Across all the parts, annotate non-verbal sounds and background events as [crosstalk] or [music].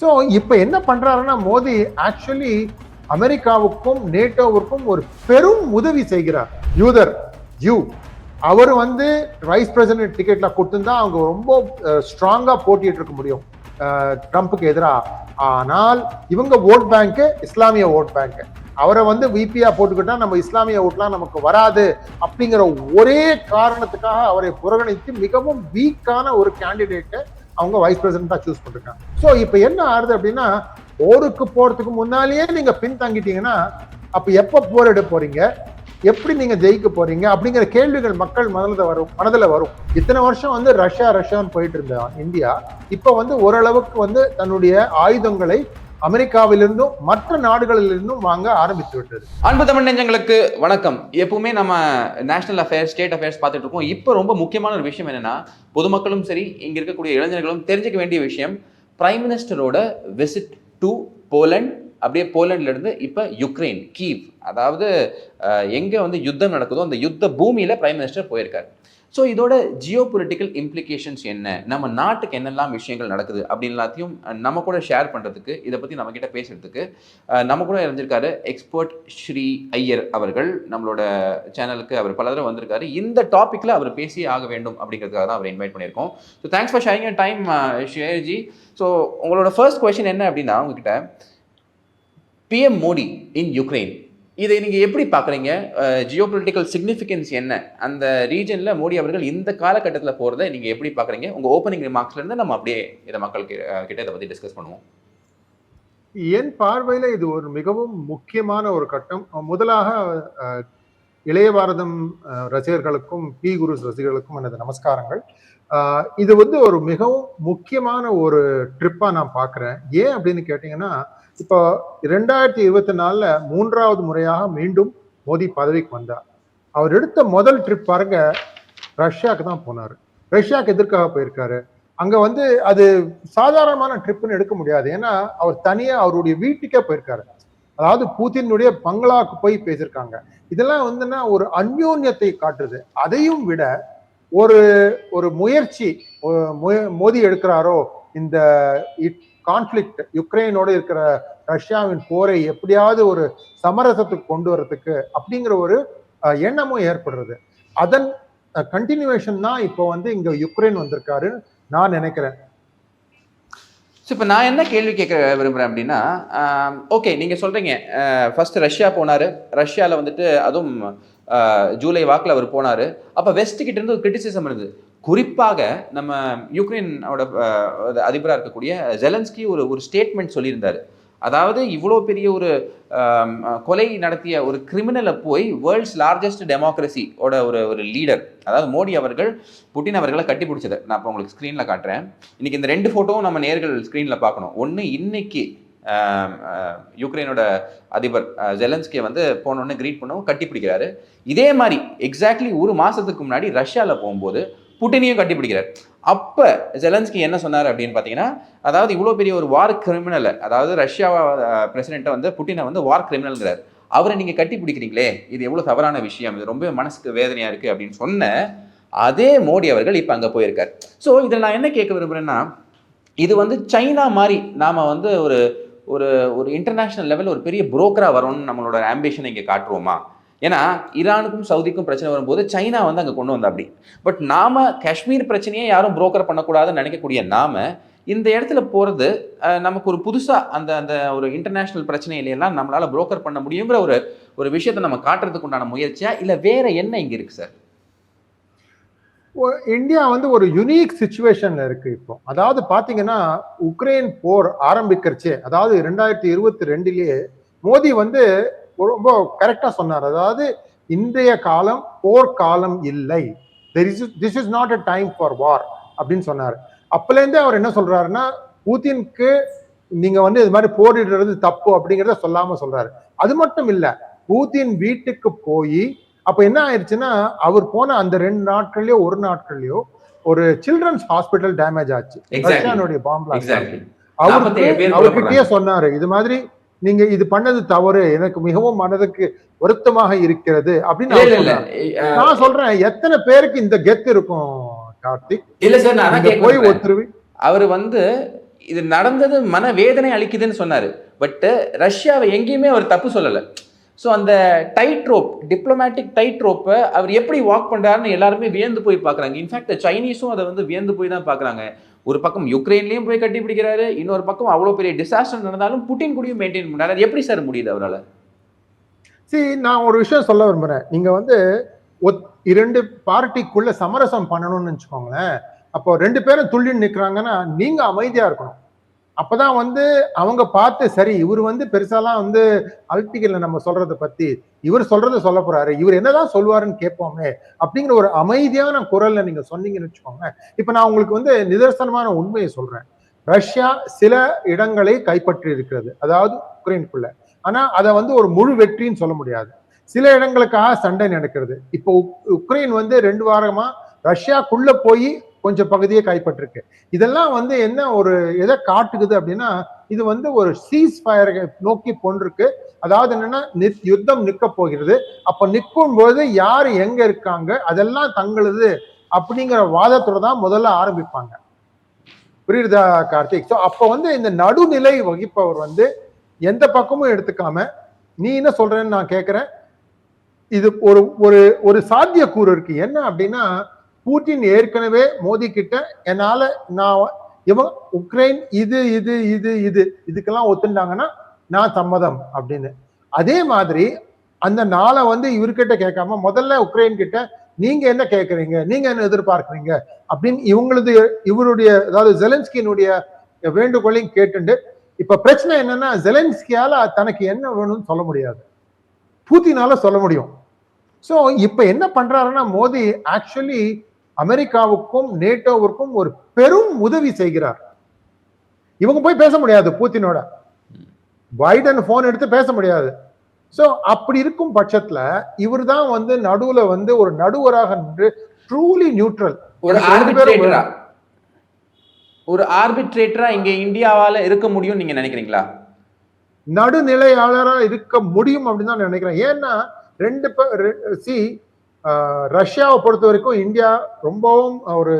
So இப்போ என்ன பண்ணுறாருன்னா மோடி ஆக்சுவலி அமெரிக்காவுக்கும் நேட்டோவுக்கும் ஒரு பெரும் உதவி செய்கிறார். யூதர் யூ. அவர் வந்து வைஸ் பிரசிடென்ட் டிக்கெட்ல கொடுத்துருந்தா அவங்க ரொம்ப ஸ்ட்ராங்காக போட்டிட்டு இருக்க முடியும். ட்ரம்ப்புக்கு எதிராக. ஆனால் இவங்க ஓட் பேங்க்கு இஸ்லாமிய ஓட் பேங்க்கு அவரை வந்து விபியா போட்டுக்கிட்டா நம்ம இஸ்லாமிய ஓட்லாம் நமக்கு வராது அப்படிங்கிற ஒரே காரணத்துக்காக அவரை புறக்கணித்து மிகவும் வீக்கான ஒரு கேண்டிடேட்டை அவங்க வைஸ் பிரசிடண்டா சூஸ் பண்ணிருக்காங்க. ஸோ இப்போ என்ன ஆறுது அப்படின்னா போருக்கு போறதுக்கு முன்னாலேயே நீங்க பின்தங்கிட்டீங்கன்னா அப்ப எப்ப போரிட போறீங்க? எப்படி நீங்க ஜெயிக்க போறீங்க? அப்படிங்கிற கேள்விகள் மக்கள் மனதில் வரும் மனதில் வரும். இத்தனை வருஷம் வந்து ரஷ்யா ரஷ்யான்னு போயிட்டு இருந்த இந்தியா இப்ப வந்து ஓரளவுக்கு வந்து தன்னுடைய ஆயுதங்களை அமெரிக்காவிலிருந்தும் மற்ற நாடுகளிலிருந்தும் வாங்க ஆரம்பித்து விட்டது. அன்பு தமிழ் நெஞ்சங்களுக்கு வணக்கம். எப்பவுமே நம்ம நேஷனல் அஃபேர்ஸ் ஸ்டேட் அஃபேர்ஸ் பார்த்துட்டு இருக்கோம். இப்போ ரொம்ப முக்கியமான ஒரு விஷயம் என்னன்னா பொதுமக்களும் சரி இங்க இருக்கக்கூடிய இளைஞர்களும் தெரிஞ்சுக்க வேண்டிய விஷயம் பிரைம் மினிஸ்டரோட விசிட் டு போலண்ட் அப்படியே போலண்ட்ல இருந்து இப்போ யுக்ரைன் கீவ் அதாவது எங்கே எங்க வந்து யுத்தம் நடக்குதோ அந்த யுத்த பூமியில பிரைம் மினிஸ்டர் போயிருக்காரு. ஸோ இதோட ஜியோ பொலிட்டிக்கல் இம்ப்ளிகேஷன்ஸ் என்ன? நம்ம நாட்டுக்கு என்னெல்லாம் விஷயங்கள் நடக்குது அப்படின்னு எல்லாத்தையும் நம்ம கூட ஷேர் பண்ணுறதுக்கு இதை பற்றி நம்மக்கிட்ட பேசுகிறதுக்கு நம்ம கூட இருந்திருக்காரு எக்ஸ்பர்ட் ஸ்ரீ ஐயர் அவர்கள். நம்மளோட சேனலுக்கு அவர் பல தடவை வந்திருக்காரு. இந்த டாப்பிக்கில் அவர் பேசி ஆக வேண்டும் அப்படிங்கிறதுக்காக தான் அவர் இன்வைட் பண்ணியிருக்கோம். So thanks for sharing time ஷேர்ஜி so உங்களோட ஃபர்ஸ்ட் கொஷின் என்ன அப்படின்னா உங்ககிட்ட பிஎம் மோடி இன் யுக்ரைன் இதை நீங்கள் எப்படி பார்க்குறீங்க? ஜியோ பொலிட்டிக்கல் சிக்னிஃபிகன்ஸ் என்ன? அந்த ரீஜனில் மோடி அவர்கள் இந்த காலகட்டத்தில் போகிறத நீங்கள் எப்படி பார்க்குறீங்க? உங்கள் ஓப்பனிங் ரிமார்க்ஸ்லேருந்து நம்ம அப்படியே இதை மக்கள் கிட்ட இதை பற்றி டிஸ்கஸ் பண்ணுவோம். என் பார்வையில் இது ஒரு மிகவும் முக்கியமான ஒரு கட்டம். முதலாக இளைய பாரதம் ரசிகர்களுக்கும் பி குருஸ் ரசிகர்களுக்கும் எனது நமஸ்காரங்கள். இது வந்து ஒரு மிகவும் முக்கியமான ஒரு ட்ரிப்பாக நான் பார்க்குறேன். ஏன் அப்படின்னு கேட்டிங்கன்னா இப்போ ரெண்டாயிரத்தி இருபத்தி நாலில் மூன்றாவது முறையாக மீண்டும் மோடி பதவிக்கு வந்தார். அவர் எடுத்த முதல் ட்ரிப் பாருங்க ரஷ்யாவுக்கு தான் போனாரு. ரஷ்யாவுக்கு எதிர்க்காக போயிருக்காரு? அங்கே வந்து அது சாதாரணமான ட்ரிப்புன்னு எடுக்க முடியாது. ஏன்னா அவர் தனியாக அவருடைய வீட்டுக்கே போயிருக்காரு. அதாவது பூத்தினுடைய பங்களாக்கு போய் பேசியிருக்காங்க. இதெல்லாம் வந்துன்னா ஒரு அந்யோன்யத்தை காட்டுது. அதையும் விட ஒரு ஒரு முயற்சி மோதி எடுக்கிறாரோ இந்த கான்ஃபிளிக்ட் யுக்ரைனோட இருக்கிற ரஷ்யாவின் போரை எப்படியாவது ஒரு சமரசத்துக்கு கொண்டு வரதுக்கு அப்படிங்கிற ஒரு அஹ், எண்ணமும் ஏற்படுறது. அதன் கண்டினியூவேஷன் தான் இப்போ வந்து இங்க யுக்ரைன் வந்திருக்காரு நான் நினைக்கிறேன். ஸோ இப்போ நான் என்ன கேள்வி கேட்க விரும்புகிறேன் அப்படின்னா ஓகே நீங்கள் சொல்கிறீங்க ஃபர்ஸ்ட் ரஷ்யா போனார் ரஷ்யாவில் வந்துட்டு அதுவும் ஆஹ், ஜூலை வாக்கில் அவர் போனார். அப்போ வெஸ்ட் கிட்ட இருந்து ஒரு கிரிட்டிசிசம் இருந்தது. குறிப்பாக நம்ம யுக்ரைனோட அதிபராக இருக்கக்கூடிய ஜெலன்ஸ்கி ஒரு ஒரு ஸ்டேட்மெண்ட் சொல்லியிருந்தார். அதாவது இவ்வளோ பெரிய ஒரு கொலை நடத்திய ஒரு கிரிமினலை போய் வேர்ல்ட்ஸ் லார்ஜஸ்ட் டெமோக்ரஸி ஓட ஒரு ஒரு லீடர் அதாவது மோடி அவர்கள் புட்டின் அவர்களை கட்டி பிடிச்சது. நான் இப்போ உங்களுக்கு ஸ்க்ரீனில் காட்டுறேன். இன்றைக்கி இந்த ரெண்டு ஃபோட்டோவும் நம்ம நேர்கள் ஸ்க்ரீனில் பார்க்கணும். ஒன்று இன்னைக்கு யுக்ரைனோட அதிபர் ஜெலன்ஸ்கியை வந்து போனோன்னு க்ரீட் பண்ணவும் கட்டி பிடிக்கிறாரு. இதே மாதிரி எக்ஸாக்ட்லி ஒரு மாதத்துக்கு முன்னாடி ரஷ்யாவில் போகும்போது புட்டினையும் கட்டி பிடிக்கிறார் அப்போ ஜெலன்ஸ்கி என்ன சொன்னார் அப்படின்னு பார்த்தீங்கன்னா அதாவது இவ்வளோ பெரிய ஒரு வார் கிரிமினல் அதாவது ரஷ்யா பிரசிடென்ட்டை வந்து புட்டினை வந்து வார் கிரிமினல்ங்கிறார் அவரை நீங்கள் கட்டி பிடிக்கிறீங்களே இது எவ்வளோ தவறான விஷயம் இது ரொம்ப மனசுக்கு வேதனையாக இருக்குது அப்படின்னு சொன்ன அதே மோடி அவர்கள் இப்போ அங்கே போயிருக்கார். ஸோ இதில் நான் என்ன கேட்க விரும்புகிறேன்னா இது வந்து சைனா மாதிரி நாம் வந்து ஒரு ஒரு ஒரு இன்டர்நேஷ்னல் லெவல் ஒரு பெரிய புரோக்கராக வரணும்னு நம்மளோட ஆம்பிஷனை இங்கே காட்டுறோமா? ஏன்னா ஈரானுக்கும் சவுதிக்கும் பிரச்சனை வரும்போது சைனா வந்து அங்கே கொண்டு வந்தா அப்படி பட் நாம காஷ்மீர் பிரச்சனையே யாரும் புரோக்கர் பண்ணக்கூடாதுன்னு நினைக்கக்கூடிய நாம இந்த இடத்துல போகிறது நமக்கு ஒரு புதுசாக அந்த அந்த ஒரு இன்டர்நேஷ்னல் பிரச்சனையில நம்மளால புரோக்கர் பண்ண முடியுங்கிற ஒரு ஒரு விஷயத்தை நம்ம காட்டுறதுக்கு உண்டான முயற்சியா? இல்லை வேற என்ன இங்கே இருக்கு சார் இந்தியா வந்து ஒரு யுனிக் சுச்சுவேஷன்ல இருக்கு இப்போ. அதாவது பாத்தீங்கன்னா உக்ரைன் போர் ஆரம்பிக்கிறச்சே அதாவது ரெண்டாயிரத்தி இருபத்தி ரெண்டுலயே மோடி வந்து ரொம்ப கரெக்டா சொன்னார். அதாவது இன்றைய காலம் போர் காலம் இல்லை this is not a time for war அப்படின்னு சொன்னார். அப்பல இருந்தே அவர் என்ன சொல்றாருன்னா பூத்தினுக்கு நீங்க வந்து இது மாதிரி போரிடுறது தப்பு அப்படிங்கறத சொல்லாம சொல்றாரு. அது மட்டும் இல்ல பூத்தின் வீட்டுக்கு போய் அப்ப என்ன ஆயிடுச்சுன்னா அவர் போன அந்த ரெண்டு நாட்கள்லயோ ஒரு நாட்கள்லயோ ஒரு சில்ட்ரன்ஸ் ஹாஸ்பிட்டல் டேமேஜ் ஆச்சு. ரஷ்யானுடைய பாம்பு எக்ஸாக்ட்லி அவருக்கு 47 பேர் அவர்கிட்டயே சொன்னாரு இது மாதிரி நீங்க இது பண்ணது தவறு எனக்கு மிகவும் மனதுக்கு வருத்தமாக இருக்கிறது அப்படின்னு. நான் சொல்றேன் எத்தனை பேருக்கு இந்த கெத் இருக்கும் கார்த்திக்? இல்ல சார் நான் போய். ஒருத்தர் அவர் வந்து இது நடந்தது மன வேதனை அளிக்குதுன்னு சொன்னாரு. பட் ரஷ்யாவை எங்கேயுமே அவர் தப்பு சொல்லலை. ஸோ அந்த டைட் ரோப் டிப்ளமேட்டிக் டைட் ரோப்பை அவர் எப்படி வாக் பண்ணுறாருன்னு எல்லாருமே வியந்து போய் பார்க்குறாங்க. இன்ஃபேக்ட் சைனீஸும் அதை வந்து வியந்து போய் தான் பார்க்குறாங்க. ஒரு பக்கம் யுக்ரைன்லேயும் போய் கட்டி பிடிக்கிறாரு இன்னொரு பக்கம் அவ்வளோ பெரிய டிசாஸ்டர் நடந்தாலும் புட்டின் கூடயும் மெயின்டைன் பண்ணுறாரு அது எப்படி சார் முடியுது அவரால்? சரி நான் ஒரு விஷயம் சொல்ல விரும்புகிறேன் நீங்கள் வந்து ஒத்- இரண்டு பார்ட்டிக்குள்ள சமரசம் பண்ணணும்னு வச்சுக்கோங்களேன். அப்போ ரெண்டு பேரும் துள்ளி நிற்கிறாங்கன்னா நீங்கள் அமைதியாக இருக்கணும். அப்பதான் வந்து அவங்க பார்த்து சரி இவர் வந்து பெருசாலாம் வந்து அல்டிகல்ல நம்ம சொல்றத பத்தி இவர் சொல்றத சொல்ல போறாரு இவர் என்னதான் சொல்லுவாருன்னு கேட்போமே அப்படிங்கிற ஒரு அமைதியான குரல்ல நீங்க சொன்னீங்கன்னு வச்சுக்கோங்க இப்ப நான் உங்களுக்கு வந்து நிதர்சனமான உண்மையை சொல்றேன். ரஷ்யா சில இடங்களை கைப்பற்றி இருக்கிறது. அதாவது உக்ரைனுக்குள்ள. ஆனா அதை வந்து ஒரு முழு வெற்றின்னு சொல்ல முடியாது. சில இடங்களுக்காக சண்டை நடக்கிறது. இப்போ உக்- உக்ரைன் வந்து ரெண்டு வாரமா ரஷ்யாக்குள்ள போய் கொஞ்சம் பகுதியே கைப்பற்றிருக்கு இதெல்லாம் வந்து என்ன ஒரு எதை காட்டுக்குது அப்படின்னா இது வந்து ஒரு சீஸ் ஃபயர் நோக்கி போன்றிருக்கு அதாவது என்னன்னா யுத்தம் நிற்க போகிறது. அப்ப நிற்கும் போது யார் எங்க இருக்காங்க அதெல்லாம் தங்களது அப்படிங்கிற வாதத்தோட தான் முதல்ல ஆரம்பிப்பாங்க. புரியுதா கார்த்திக்? ஸோ அப்போ வந்து இந்த நடுநிலை வகிப்பவர் வந்து எந்த பக்கமும் எடுத்துக்காம நீ என்ன சொல்றேன்னு நான் கேட்கிறேன் இது ஒரு ஒரு ஒரு சாத்தியக்கூறு இருக்கு. என்ன அப்படின்னா பூட்டின் ஏற்கனவே மோதி கிட்ட என்னால நான் இவன் உக்ரைன் இது இது இது இது இதுக்கெல்லாம் ஒத்துண்டாங்கன்னா நான் சம்மதம் அப்படின்னு. அதே மாதிரி அந்த நாளை வந்து இவர்கிட்ட கேட்காம முதல்ல உக்ரைன் கிட்ட நீங்க என்ன கேட்கறீங்க நீங்க என்ன எதிர்பார்க்கறீங்க? அப்படின்னு இவங்களது இவருடைய அதாவது ஜெலன்ஸ்கியினுடைய வேண்டுகோளையும் கேட்டுண்டு இப்ப பிரச்சனை என்னன்னா ஜெலன்ஸ்கியால தனக்கு என்ன வேணும்னு சொல்ல முடியாது. பூத்தினால சொல்ல முடியும். ஸோ இப்ப என்ன பண்றாருன்னா மோடி ஆக்சுவலி அமெரிக்காவுக்கும் நேட்டோவுக்கும் ஒரு பெரும் உதவி செய்கிறார். இவங்க போய் பேச முடியாது பூத்தினோட. பைடன் போன் எடுத்து பேச முடியாது. சோ அப்படி இருக்கும் பட்சத்துல இவர் தான் வந்து நடுவுல வந்து ஒரு நடுவராக நின்று ட்ரூலி நியூட்ரல் ஒரு ஆர்பிட்ரேட்டரா இங்க இந்தியாவால இருக்க முடியும் நீங்க நினைக்கிறீங்களா? நடுநிலையாளரா இருக்க முடியும் அப்படின்னு தான் நினைக்கிறேன். ஏன்னா ரெண்டு சி ரஷ்யாவை பொறுத்த வரைக்கும் இந்தியா ரொம்பவும் ஒரு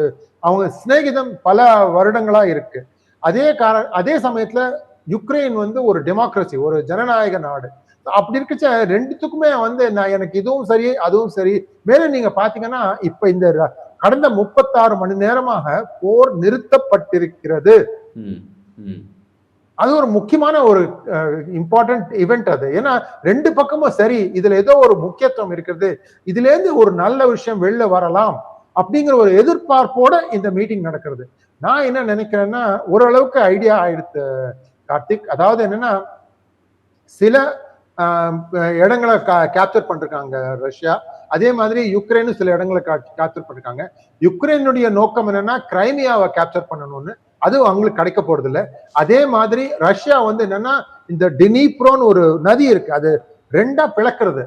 அவங்க சிநேகிதம் பல வருடங்களா இருக்கு. அதே கார அதே சமயத்துல யுக்ரைன் வந்து ஒரு டெமோக்ரஸி ஒரு ஜனநாயக நாடு. அப்படி இருக்கச்ச ரெண்டுத்துக்குமே வந்து நான் எனக்கு இதுவும் சரி அதுவும் சரி. மேலும் நீங்க பாத்தீங்கன்னா இப்ப இந்த கடந்த முப்பத்தாறு மணி நேரமாக போர் நிறுத்தப்பட்டிருக்கிறது. அது ஒரு முக்கியமான ஒரு இம்பார்ட்டன்ட் இவெண்ட் அது. ஏன்னா ரெண்டு பக்கமும் சரி இதுல ஏதோ ஒரு முக்கியத்துவம் இருக்கிறது இதுல இருந்து ஒரு நல்ல விஷயம் வெளில வரலாம் அப்படிங்கிற ஒரு எதிர்பார்ப்போட இந்த மீட்டிங் நடக்கிறது. நான் என்ன நினைக்கிறேன்னா ஓரளவுக்கு ஐடியா ஆயிடுத்து கார்த்திக். அதாவது என்னன்னா சில இடங்களை இடங்களை கேப்சர் பண்ணிருக்காங்க ரஷ்யா. அதே மாதிரி யுக்ரைனும் சில இடங்களை கேப்சர் பண்ணிருக்காங்க. யுக்ரைனுடைய நோக்கம் என்னன்னா கிரைமியாவை கேப்சர் பண்ணணும்னு. அது அவங்களுக்கு கிடைக்க போறது இல்லை அதே மாதிரி ரஷ்யா வந்து என்னன்னா இந்த டினிப்ரோன்னு ஒரு நதி இருக்கு. அது ரெண்டா பிளக்கிறது.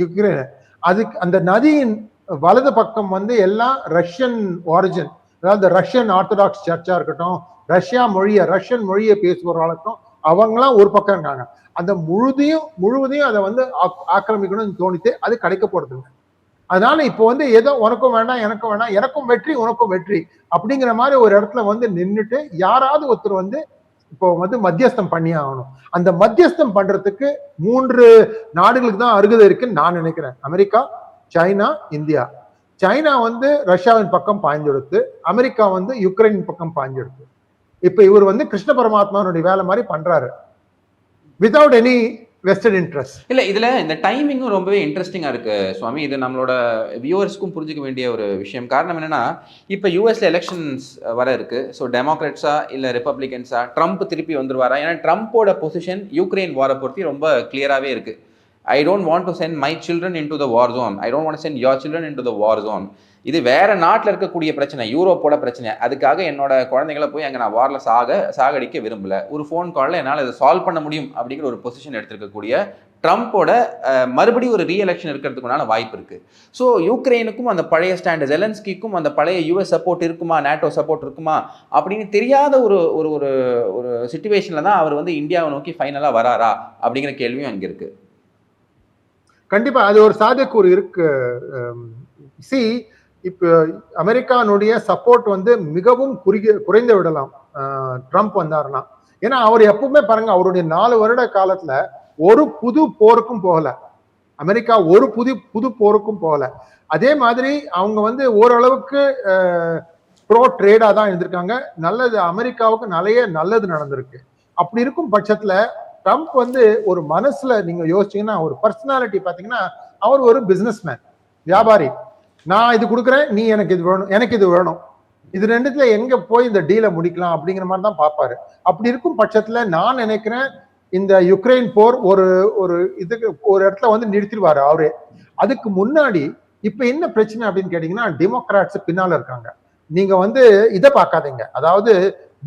யுக்ரைன். அதுக்கு அந்த நதியின் வலது பக்கம் வந்து எல்லாம் ரஷ்யன் ஒரிஜின் அதாவது ரஷ்யன் ஆர்த்தடாக்ஸ் சர்ச்சா இருக்கட்டும் ரஷ்யா மொழியை ரஷ்யன் மொழியை பேசுபவர்களாகட்டும் அவங்களாம் ஒரு பக்கம் இருக்காங்க. அந்த முழுதையும் முழுவதையும் அதை வந்து ஆக்- ஆக்கிரமிக்கணும்னு தோணித்து அது கிடைக்க போறது இல்லை அதனால இப்போ வந்து ஏதோ உனக்கும் வேண்டாம் எனக்கும் வேண்டாம் எனக்கும் வெற்றி உனக்கும் வெற்றி அப்படிங்கிற மாதிரி ஒரு இடத்துல வந்து நின்றுட்டு யாராவது ஒருத்தர் வந்து இப்போ வந்து மத்தியஸ்தம் பண்ணி ஆகணும். அந்த மத்தியஸ்தம் பண்றதுக்கு மூன்று நாடுகளுக்கு தான் அருகதை இருக்குன்னு நான் நினைக்கிறேன். America China India. சைனா வந்து ரஷ்யாவின் பக்கம் பாய்ஞ்செடுத்து அமெரிக்கா வந்து யுக்ரைன் பக்கம் பாய்ஞ்செடுத்து. இப்ப இவர் வந்து கிருஷ்ண பரமாத்மாவுடைய வேலை மாதிரி பண்றாரு. வித்தவுட் எனி வெஸ்டர்ன் இன்ட்ரெஸ்ட் இல்லை இதில் இந்த டைமிங்கும் ரொம்பவே இன்ட்ரெஸ்டிங்காக இருக்குது சுவாமி. இது நம்மளோட வியூவர்ஸ்க்கும் புரிஞ்சிக்க வேண்டிய ஒரு விஷயம். காரணம் என்னென்னா இப்போ யூஎஸ்ல எலெக்ஷன்ஸ் வர இருக்குது ஸோ டெமோக்ராட்ஸா இல்லை ரிப்பப்ளிகன்ஸா ட்ரம்ப் திருப்பி வந்துருவாரா? ஏன்னா ட்ரம்ப்போட பொசிஷன் யூக்ரைன் வாரை பொறுத்தி ரொம்ப கிளியராகவே இருக்குது I don't want to send my children into the war zone I don't want send your children into the war zone இது வேற நாட்டில் இருக்கக்கூடிய பிரச்சனை யூரோப்போட பிரச்சனை. அதுக்காக என்னோட குழந்தைங்களை போய் அங்கே நான் வாரில் சாக சாகடிக்க விரும்பல. ஒரு ஃபோன் காலில் என்னால் இதை சால்வ் பண்ண முடியும் அப்படிங்கிற ஒரு பொசிஷன் எடுத்திருக்கக்கூடிய ட்ரம்ப்போட மறுபடியும் ஒரு ரீஎலெக்ஷன் இருக்கிறதுக்குனால வாய்ப்பு இருக்குது ஸோ யூக்ரைனுக்கும் அந்த பழைய ஸ்டாண்ட் ஜெலன்ஸ்கிக்கும் அந்த பழைய யூஎஸ் சப்போர்ட் இருக்குமா நேட்டோ சப்போர்ட் இருக்குமா அப்படின்னு தெரியாத ஒரு ஒரு ஒரு ஒரு சுச்சுவேஷனில் தான் அவர் வந்து இந்தியாவை நோக்கி ஃபைனலாக வராரா அப்படிங்கிற கேள்வியும் அங்கே இருக்குது கண்டிப்பாக அது ஒரு சாத்தியக்கூறு இருக்கு. சி இப்போ அமெரிக்கானுடைய சப்போர்ட் வந்து மிகவும் குறுகிய குறைந்து விடலாம். ட்ரம்ப் வந்தாருன்னா. ஏன்னா அவர் எப்பவுமே பாருங்க அவருடைய நாலு வருட காலத்துல ஒரு புது போருக்கும் போகல. அமெரிக்கா ஒரு புது புது போருக்கும் போகல. அதே மாதிரி அவங்க வந்து ஓரளவுக்கு ப்ரோ ட்ரேடா தான் இருந்திருக்காங்க. நல்லது அமெரிக்காவுக்கு நிறைய நல்லது நடந்திருக்கு. அப்படி இருக்கும் பட்சத்துல ட்ரம்ப் வந்து ஒரு மனசுல நீங்க யோசிச்சீங்கன்னா ஒரு பர்சனாலிட்டி பாத்தீங்கன்னா அவர் ஒரு பிசினஸ் மேன் வியாபாரி. நான் இது கொடுக்குறேன் நீ எனக்கு இது வேணும் எனக்கு இது வேணும். இது ரெண்டுத்துல எங்க போய் இந்த டீலை முடிக்கலாம் அப்படிங்கிற மாதிரி தான் பார்ப்பாரு. அப்படி இருக்கும் பட்சத்துல நான் நினைக்கிறேன் இந்த யுக்ரைன் போர் ஒரு ஒரு இதுக்கு ஒரு இடத்துல வந்து நிறுத்திடுவாரு அவரு. அதுக்கு முன்னாடி இப்ப என்ன பிரச்சனை அப்படின்னு கேட்டீங்கன்னா டெமோக்ராட்ஸ் பின்னால இருக்காங்க. நீங்க வந்து இதை பார்க்காதீங்க. அதாவது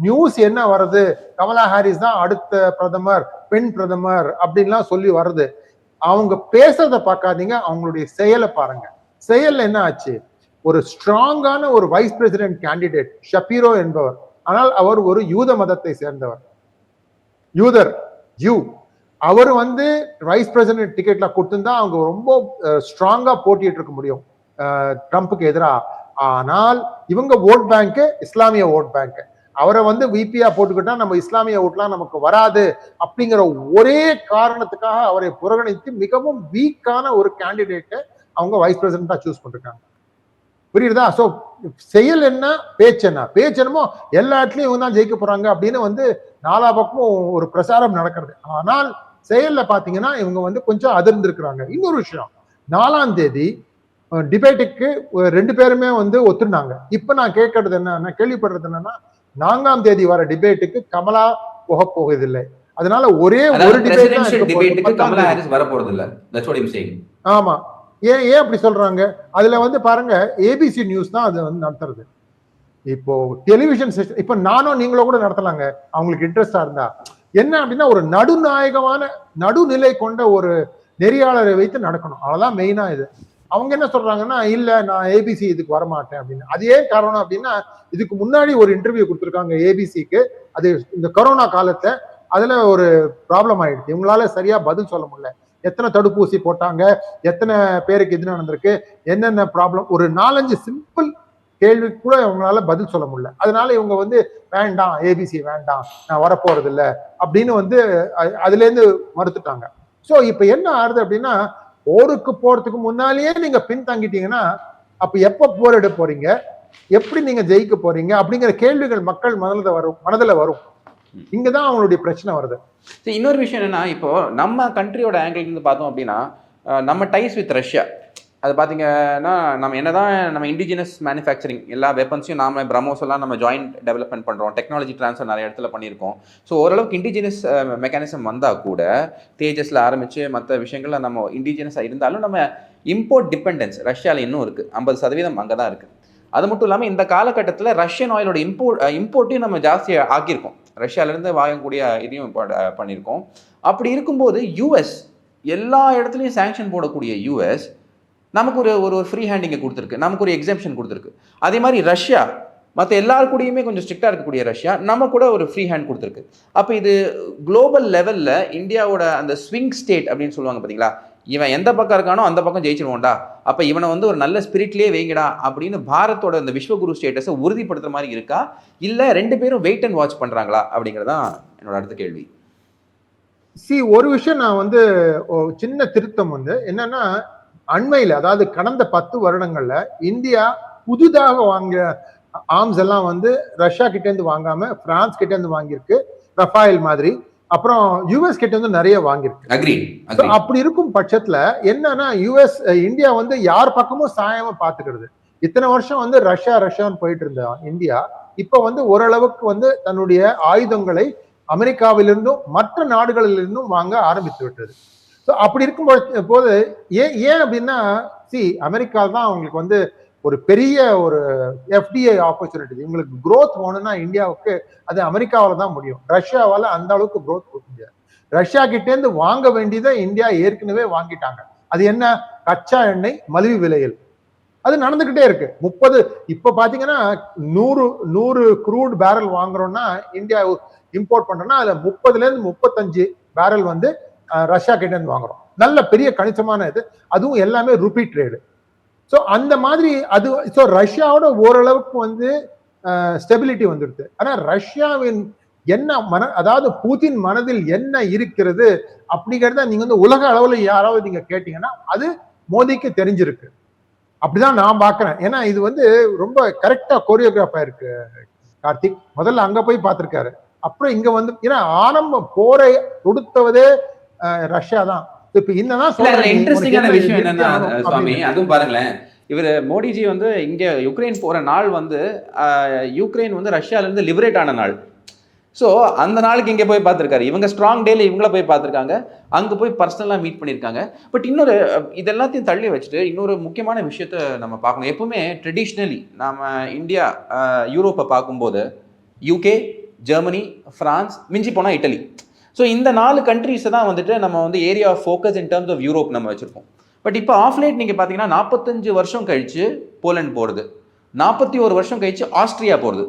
நியூஸ் என்ன வருது கமலா ஹாரிஸ் தான் அடுத்த பிரதமர் பெண் பிரதமர் அப்படின்லாம் சொல்லி வருது அவங்க பேசுறத பார்க்காதீங்க அவங்களுடைய செயலை பாருங்க. செயல்ல என்ன ஆச்சு? ஒரு ஸ்ட்ராங்கான ஒரு வைஸ் பிரசிடென்ட் கேண்டிடேட் ஷபீரோ என்பவர். ஆனால் அவர் ஒரு யூத மதத்தை சேர்ந்தவர். யூதர் யூ அவர் வந்து வைஸ் பிரசிடென்ட் டிக்கெட்ல கொடுத்துருந்தா அவங்க ரொம்ப ஸ்ட்ராங்கா போட்டிட்டு இருக்க முடியும். ட்ரம்ப்புக்கு எதிராக ஆனால் இவங்க ஓட் பேங்க் இஸ்லாமிய ஓட் பேங்க் அவரை வந்து விபியா போட்டுக்கிட்டா நம்ம இஸ்லாமிய ஓட்லாம் நமக்கு வராது அப்படிங்கிற ஒரே காரணத்துக்காக அவரை புறக்கணித்து மிகவும் வீக்கான ஒரு கேண்டிடேட்டை அவங்க வைஸ் பிரசிடென்டா சூஸ் பண்ணிருக்காங்க. புரியுதா? சோ செயல் என்ன? பேச்சு என்ன? பேச்சு என்னமோ எல்லா இடத்துலயும் இவங்க தான் ஜெயிக்க போறாங்க அப்படின்னு வந்து நாலா பக்கமும் ஒரு பிரசாரம் நடக்கிறது. ஆனால் செயல்ல பாத்தீங்கன்னா இவங்க வந்து கொஞ்சம் அதிர்ந்திருக்கிறாங்க. இன்னொரு விஷயம். நாலாம் தேதி டிபேட்டுக்கு ரெண்டு பேருமே வந்து ஒத்துனாங்க. இப்ப நான் கேட்கறது என்ன கேள்விப்படுறது என்னன்னா நான்காம் தேதி வர டிபேட்டுக்கு கமலா போக போவதில்லை அதனால ஒரே ஒரு சேயிங் ஆமா. ஏன் ஏன் அப்படி சொல்றாங்க? அதுல வந்து பாருங்க ஏபிசி நியூஸ் தான் அது வந்து நடத்துறது. இப்போ டெலிவிஷன் செஷன் இப்போ நானும் நீங்களும் கூட நடத்தலாங்க. அவங்களுக்கு இன்ட்ரெஸ்டா இருந்தா. என்ன அப்படின்னா ஒரு நடுநாயகமான நடுநிலை கொண்ட ஒரு நெறியாளரை வைத்து நடக்கணும். அவ்வளவுதான் மெயினா இது. அவங்க என்ன சொல்றாங்கன்னா இல்ல நான் ஏபிசி இதுக்கு வரமாட்டேன் அப்படின்னு. அது ஏன் காரணம் அப்படின்னா இதுக்கு முன்னாடி ஒரு இன்டர்வியூ கொடுத்துருக்காங்க ஏபிசிக்கு அது இந்த கொரோனா காலத்தை அதுல ஒரு ப்ராப்ளம் ஆயிடுச்சு. இவங்களால சரியா பதில் சொல்ல முடியல. எத்தனை தடுப்பூசி போட்டாங்க எத்தனை பேருக்கு இது நடந்திருக்கு என்னென்ன ப்ராப்ளம் ஒரு நாலஞ்சு சிம்பிள் கேள்வி கூட இவங்களால பதில் சொல்ல முடியல. அதனால இவங்க வந்து வேண்டாம் ஏபிசி வேண்டாம் நான் வரப்போறது இல்லை அப்படின்னு வந்து அதுலேருந்து மறுத்துட்டாங்க. ஸோ இப்போ என்ன ஆறுது அப்படின்னா போருக்கு போறதுக்கு முன்னாலேயே நீங்க பின்தங்கிட்டீங்கன்னா அப்ப எப்ப போரிட போறீங்க எப்படி நீங்க ஜெயிக்க போறீங்க அப்படிங்கிற கேள்விகள் மக்கள் மனதில் வரும் மனதில் வரும். இங்கதான் அவங்களுடைய பிரச்சனை வருது. இன்னொரு விஷயம் என்னன்னா இப்போ நம்ம கண்ட்ரியோட ஆங்கிள் இருந்து பார்த்தோம் அப்படின்னா நம்ம டைஸ் வித் ரஷ்யா அது பார்த்தீங்கன்னா நம்ம என்னதான் நம்ம இண்டிஜினஸ் மேனுஃபேக்சரிங் எல்லா வெப்பன்ஸையும் நாம பிரமோஸ் எல்லாம் நம்ம ஜாயிண்ட் டெவலப்மெண்ட் பண்ணுறோம் டெக்னாலஜி ட்ரான்ஸ்ஃபர் நிறைய இடத்துல பண்ணியிருக்கோம். ஸோ ஓரளவுக்கு இண்டிஜினஸ் மெக்கானிசம் வந்தால் கூட தேஜஸில் ஆரம்பித்து மற்ற விஷயங்கள்ல நம்ம இண்டிஜினஸாக இருந்தாலும் நம்ம இம்போர்ட் டிபெண்டன்ஸ் ரஷ்யாவில் இன்னும் இருக்குது ஐம்பது சதவீதம் அங்கே தான் இருக்குது அது மட்டும் இல்லாமல் இந்த காலகட்டத்தில் ரஷ்யன் ஆயிலோட இம்போர்ட் இம்போர்ட்டையும் நம்ம ஜாஸ்தியாக ஆக்கியிருக்கோம். ரஷ்யாவிலேருந்து வாங்கக்கூடிய இதையும் பண்ணியிருக்கோம் அப்படி இருக்கும்போது யூஎஸ் எல்லா இடத்துலையும் சேங்ஷன் போடக்கூடிய யூஎஸ் நமக்கு ஒரு ஒரு ஃப்ரீ ஹேண்டிங்கை கொடுத்துருக்கு. நமக்கு ஒரு எக்ஸம்ஷன் கொடுத்துருக்கு. அதே மாதிரி ரஷ்யா மற்ற எல்லாரு கூடயுமே கொஞ்சம் ஸ்ட்ரிக்டாக இருக்கக்கூடிய ரஷ்யா நம்ம கூட ஒரு ஃப்ரீ ஹேண்ட் கொடுத்துருக்கு. அப்போ இது குளோபல் லெவலில் இந்தியாவோட அந்த ஸ்விங் ஸ்டேட் அப்படின்னு சொல்லுவாங்க பார்த்தீங்களா இவன் எந்த பக்கம் இருக்கானோ அந்த பக்கம் ஜெயிச்சிருவோம்டா. அப்போ இவனை வந்து ஒரு நல்ல ஸ்பிரிட்லேயே வைங்கடா அப்படின்னு பாரத்தோட இந்த விஸ்வகுரு ஸ்டேட்டஸை உறுதிப்படுத்துற மாதிரி இருக்கா? இல்லை ரெண்டு பேரும் வெயிட் அண்ட் வாட்ச் பண்ணுறாங்களா அப்படிங்கிறதான் என்னோட அடுத்த கேள்வி. சி ஒரு விஷயம் நான் வந்து சின்ன திருத்தம் வந்து என்னன்னா அண்மையில் அதாவது கடந்த பத்து வருடங்கள்ல இந்தியா புதுதாக வாங்கிய ஆர்ம்ஸ் எல்லாம் வந்து ரஷ்யா கிட்டேருந்து வாங்காமல் வாங்காம பிரான்ஸ் வாங்கியிருக்கு ரஃபாயல் மாதிரி. அப்புறம் யூஎஸ் கிட்ட இருந்து நிறைய வாங்கியிருக்கு. அப்படி இருக்கும் பட்சத்துல என்னன்னா யூஎஸ் இந்தியா வந்து யார் பக்கமும் சாயமா பாத்துக்கிறது. இத்தனை வருஷம் வந்து ரஷ்யா ரஷ்யான்னு போயிட்டு இருந்த இந்தியா இப்ப வந்து ஓரளவுக்கு வந்து தன்னுடைய ஆயுதங்களை அமெரிக்காவிலிருந்தும் மற்ற நாடுகளிலிருந்தும் வாங்க ஆரம்பித்து விட்டது. ஸோ அப்படி இருக்கும் போது ஏன் ஏன் அப்படின்னா சி அமெரிக்கா தான் அவங்களுக்கு வந்து ஒரு பெரிய ஒரு எஃப்டிஐ ஆப்பர்ச்சுனிட்டி இவங்களுக்கு குரோத் வேணும்னா இந்தியாவுக்கு அது அமெரிக்காவில் தான் முடியும். ரஷ்யாவால் அந்த அளவுக்கு குரோத் கொடுக்க முடியாது. ரஷ்யா கிட்டேருந்து வாங்க வேண்டியதை இந்தியா ஏற்கனவே வாங்கிட்டாங்க. அது என்ன? கச்சா எண்ணெய் மலிவு விலையில். அது நடந்துகிட்டே இருக்கு. முப்பது இப்ப பாத்தீங்கன்னா நூறு நூறு குரூட் பேரல் வாங்குறோம்னா இந்தியா இம்போர்ட் பண்றோம்னா அதுல முப்பதுல இருந்து முப்பத்தஞ்சு பேரல் வந்து ரஷ்யா கிட்ட இருந்து வாங்குறோம். நல்ல பெரிய கணிசமான இது. அதுவும் எல்லாமே ருபி ட்ரேடு ஸோ அந்த மாதிரி அது ஸோ ரஷ்யாவோட ஓரளவுக்கு வந்து ஸ்டெபிலிட்டி வந்துடுது. ஆனால் ரஷ்யாவின் என்ன மன அதாவது பூத்தின் மனதில் என்ன இருக்கிறது அப்படிங்கிறத நீங்க வந்து உலக அளவில் யாராவது நீங்க கேட்டீங்கன்னா அது மோதிக்கு தெரிஞ்சிருக்கு. அப்படிதான் நான் பாக்குறேன். ஏன்னா இது வந்து ரொம்ப கரெக்டா கோரியோகிராஃப் ஆயிருக்கு கார்த்திக். முதல்ல அங்க போய் பார்த்திருக்காரு. அப்புறம் இங்க வந்து ஏன்னா ஆரம்ப போரை தொடுத்தவதே ரஷ்யா தான் இப்ப என்னதான் இன்ட்ரெஸ்டிங்கான விஷயம் என்ன என்னன்னா சுவாமி. அதுவும் பாருங்களேன். இவர் மோடிஜி வந்து இங்க யுக்ரைன் போற நாள் வந்து யுக்ரைன் வந்து ரஷ்யால இருந்து லிபரேட் ஆன நாள். ஸோ அந்த நாளுக்கு இங்க போய் பார்த்திருக்காரு. இவங்க ஸ்ட்ராங் டேல இவங்கள போய் பார்த்திருக்காங்க. அங்க போய் பர்சனலா மீட் பண்ணியிருக்காங்க பட் இன்னொரு அஹ், இது எல்லாத்தையும் தள்ளி வச்சுட்டு இன்னொரு முக்கியமான விஷயத்த நம்ம பார்க்கணும். எப்பவுமே ட்ரெடிஷ்னலி நாம இந்தியா யூரோப்பை பார்க்கும்போது யூகே ஜெர்மனி பிரான்ஸ் மிஞ்சி போனா இட்டலி ஸோ இந்த நாலு கண்ட்ரீஸை தான் வந்துட்டு நம்ம வந்து area of focus in terms of Europe நம்ம வச்சுருக்கோம். பட் இப்போ ஆஃப்லேட் நீங்கள் பார்த்தீங்கன்னா நாற்பத்தஞ்சு வருஷம் கழிச்சு போலண்ட் போகிறது நாற்பத்தி ஒரு வருஷம் கழிச்சு ஆஸ்திரியா போகிறது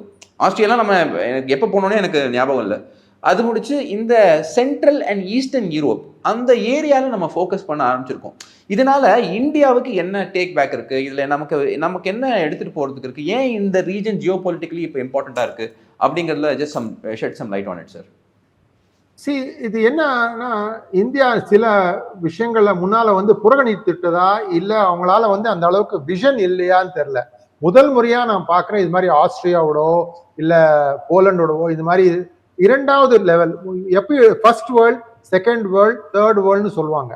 ஆஸ்திரியாலாம் நம்ம எனக்கு எப்போ போனோன்னே எனக்கு ஞாபகம் இல்லை. அது முடிச்சு இந்த சென்ட்ரல் அண்ட் ஈஸ்டர்ன் யூரோப் அந்த ஏரியாவில் நம்ம ஃபோக்கஸ் பண்ண ஆரம்பிச்சிருக்கோம். இதனால இந்தியாவுக்கு என்ன டேக் பேக் இருக்குது இதில் நமக்கு நமக்கு என்ன எடுத்துகிட்டு போகிறதுக்கு இருக்குது ஏன் இந்த ரீஜன் ஜியோ பொலிட்டிக்கலி இப்போ இம்பார்ட்டண்ட்டாக இருக்குது அப்படிங்கிறதுல just some shed some light on it sir C இது என்னன்னா இந்தியா சில விஷயங்கள்ல முன்னால வந்து புறக்கணித்துட்டதா? இல்ல அவங்களால வந்து அந்த அளவுக்கு விஷன் இல்லையான்னு தெரியல. முதல் முறையா நான் பாக்குறேன் இது மாதிரி ஆஸ்திரியாவோடோ இல்ல போலண்டோடவோ இது மாதிரி இரண்டாவது லெவல் எப்போ first world second world third வேர்ல்ட்னு சொல்லுவாங்க.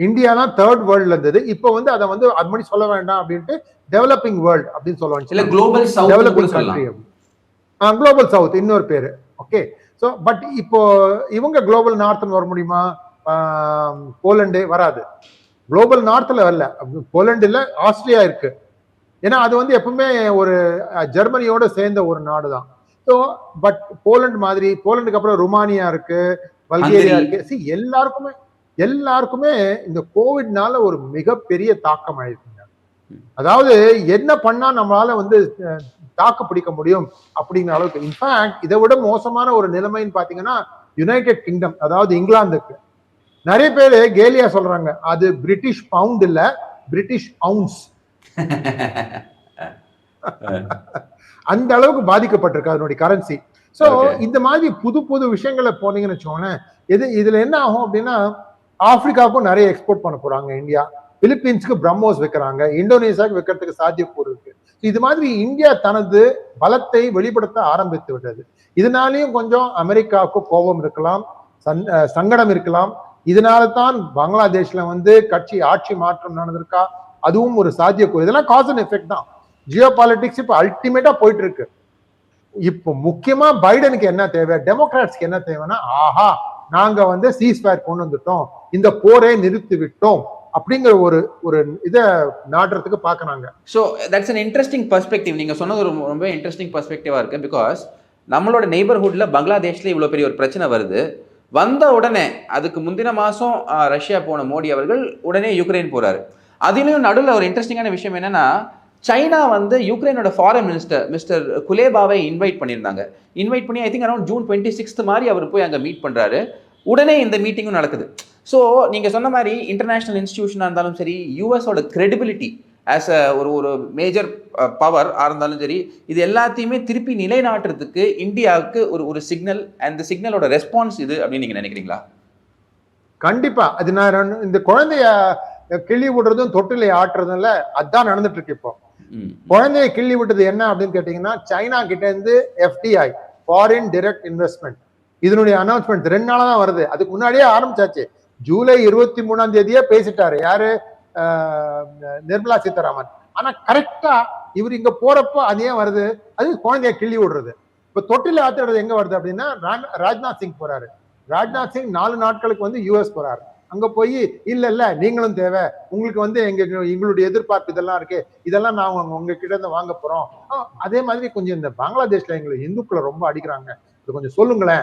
இந்தியானா தேர்ட் வேர்ல்ட்ல இருந்தது. இப்போ வந்து அதை வந்து அது மாதிரி சொல்ல வேண்டாம் அப்படின்ட்டு டெவலப்பிங் வேர்ல்ட் அப்படின்னு சொல்லுவாங்க global developing country global south இன்னொரு பேரு. ஓகே ஸோ பட் இப்போ இவங்க குளோபல் நார்த்னு வர முடியுமா? போலண்டு வராது. குளோபல் நார்த்ல வரல. போலண்டு இல்ல ஆஸ்திரியா இருக்கு. ஏன்னா அது வந்து எப்பவுமே ஒரு ஜெர்மனியோட சேர்ந்த ஒரு நாடு தான். ஸோ பட் போலண்ட் மாதிரி போலண்டுக்கு அப்புறம் ருமானியா இருக்கு பல்கேரியா. இருக்கு. See, எல்லாருக்குமே எல்லாருக்குமே இந்த கோவிட்னால ஒரு மிகப்பெரிய தாக்கம் ஆயிருக்குங்க அதாவது என்ன பண்ணா நம்மளால வந்து தாக்கு பிடிக்க முடியும் அப்படிங்கிற அளவுக்கு. இன்ஃபேக்ட் இதை விட மோசமான ஒரு நிலைமைன்னு பாத்தீங்கன்னா யுனைடெட் கிங்டம் அதாவது இங்கிலாந்துக்கு. நிறைய பேர் கேலியா சொல்றாங்க அது பிரிட்டிஷ் பவுண்ட் இல்ல பிரிட்டிஷ் அவுன்ஸ் [laughs] அந்த அளவுக்கு பாதிக்கப்பட்டிருக்கு அதனுடைய கரன்சி சோ Okay. இந்த மாதிரி புது புது விஷயங்களை போனீங்கன்னு வச்சுக்கோங்களேன் இது இதுல என்ன ஆகும் அப்படின்னா ஆப்பிரிக்காவுக்கும் நிறைய எக்ஸ்போர்ட் பண்ண போறாங்க இந்தியா. பிலிப்பீன்ஸுக்கு பிரம்மோஸ் வைக்கிறாங்க இந்தோனேசியாவுக்கு வைக்கிறதுக்கு சாத்தியக்கூறு இருக்கு. இது மாதிரி இந்தியா தனது பலத்தை வெளிப்படுத்த ஆரம்பித்து விட்டது. இதனாலேயும் கொஞ்சம் அமெரிக்காவுக்கு கோபம் இருக்கலாம் சங்கடம் இருக்கலாம். இதனால தான் பங்களாதேஷ்ல வந்து கட்சி ஆட்சி மாற்றம் நடந்திருக்கா? அதுவும் ஒரு சாத்தியக்கூறு. இதெல்லாம் காஸ் அண்ட் எஃபெக்ட் தான். ஜியோ பாலிட்டிக்ஸ் இப்போ அல்டிமேட்டா போயிட்டு இருக்கு. இப்போ முக்கியமா பைடனுக்கு என்ன தேவை? டெமோக்ராட்ஸ்க்கு என்ன தேவைன்னா ஆஹா நாங்க வந்து சீஸ்பயர் கொண்டு வந்துட்டோம். இந்த போரை நிறுத்தி விட்டோம். அப்படிங்கிற ஒரு ஒரு இதை நாடுறதுக்கு பார்க்குறாங்க. So that's an interesting perspective நீங்கள் சொன்னது ஒரு ரொம்ப இன்ட்ரெஸ்டிங் பர்ஸ்பெக்டிவாக இருக்குது பிகாஸ் நம்மளோட நெய்பர்ஹுட்டில் பங்களாதேஷில் இவ்வளோ பெரிய ஒரு பிரச்சனை வருது. வந்த உடனே அதுக்கு முந்தின மாதம் ரஷ்யா போன மோடி அவர்கள் உடனே யுக்ரைன் போகிறாரு அதுலேயும் நடுவில் ஒரு இன்ட்ரெஸ்டிங்கான விஷயம் என்னென்னா சைனா வந்து யுக்ரைனோட ஃபாரின் மினிஸ்டர் மிஸ்டர் குலேபாவை இன்வைட் பண்ணியிருந்தாங்க. இன்வைட் பண்ணி I think around June twenty sixth மாதிரி அவர் போய் அங்கே மீட் பண்ணுறாரு உடனே இந்த மீட்டிங்கும் நடக்குது. ஸோ நீங்கள் சொன்ன மாதிரி இன்டர்நேஷனல் இன்ஸ்டிடியூஷனாக இருந்தாலும் சரி யூஎஸோட credibility ஆஸ் அ ஒரு ஒரு மேஜர் பவர் இருந்தாலும் சரி இது எல்லாத்தையுமே திருப்பி நிலைநாட்டுறதுக்கு இந்தியாவுக்கு ஒரு ஒரு சிக்னல் அந்த சிக்னலோட ரெஸ்பான்ஸ் இது அப்படின்னு நீங்கள் நினைக்கிறீங்களா? கண்டிப்பா. அது நான் இந்த குழந்தைய கிள்ளி விடுறதும் தொட்டிலை ஆட்டுறதும் இல்ல அதான் நடந்துட்டு இருக்கு இப்போ குழந்தைய கிள்ளி விட்டது என்ன அப்படின்னு கேட்டீங்கன்னா சைனா கிட்ட இருந்து எஃப்டிஐ ஃபாரின் டைரக்ட் இன்வெஸ்ட்மெண்ட் இதனுடைய அனௌன்ஸ்மெண்ட் ரெண்டு நாளா தான் வருது. அதுக்கு முன்னாடியே ஆரம்பிச்சாச்சு. ஜூலை இருபத்தி மூணாம் தேதியே பேசிட்டாரு. யாரு? நிர்மலா சீதாராமன். ஆனா கரெக்டா இவர் இங்க போறப்போ அது ஏன் வருது. அது குழந்தைய கிள்ளி விடுறது. இப்ப தொட்டில ஆத்துறது எங்க வருது அப்படின்னா ராஜ்நாத் சிங் போறாரு. ராஜ்நாத் சிங் நாலு நாட்களுக்கு வந்து யூஎஸ் போறாரு. அங்க போய் இல்ல இல்ல நீங்களும் தேவை. உங்களுக்கு வந்து எங்க எங்களுடைய எதிர்பார்ப்பு இதெல்லாம் இருக்கு. இதெல்லாம் நான் உங்க- கிட்ட இருந்து வாங்க போறோம். அதே மாதிரி கொஞ்சம் இந்த பங்களாதேஷ்ல எங்களை இந்துக்களை ரொம்ப அடிக்கிறாங்க. இது கொஞ்சம் சொல்லுங்களேன்.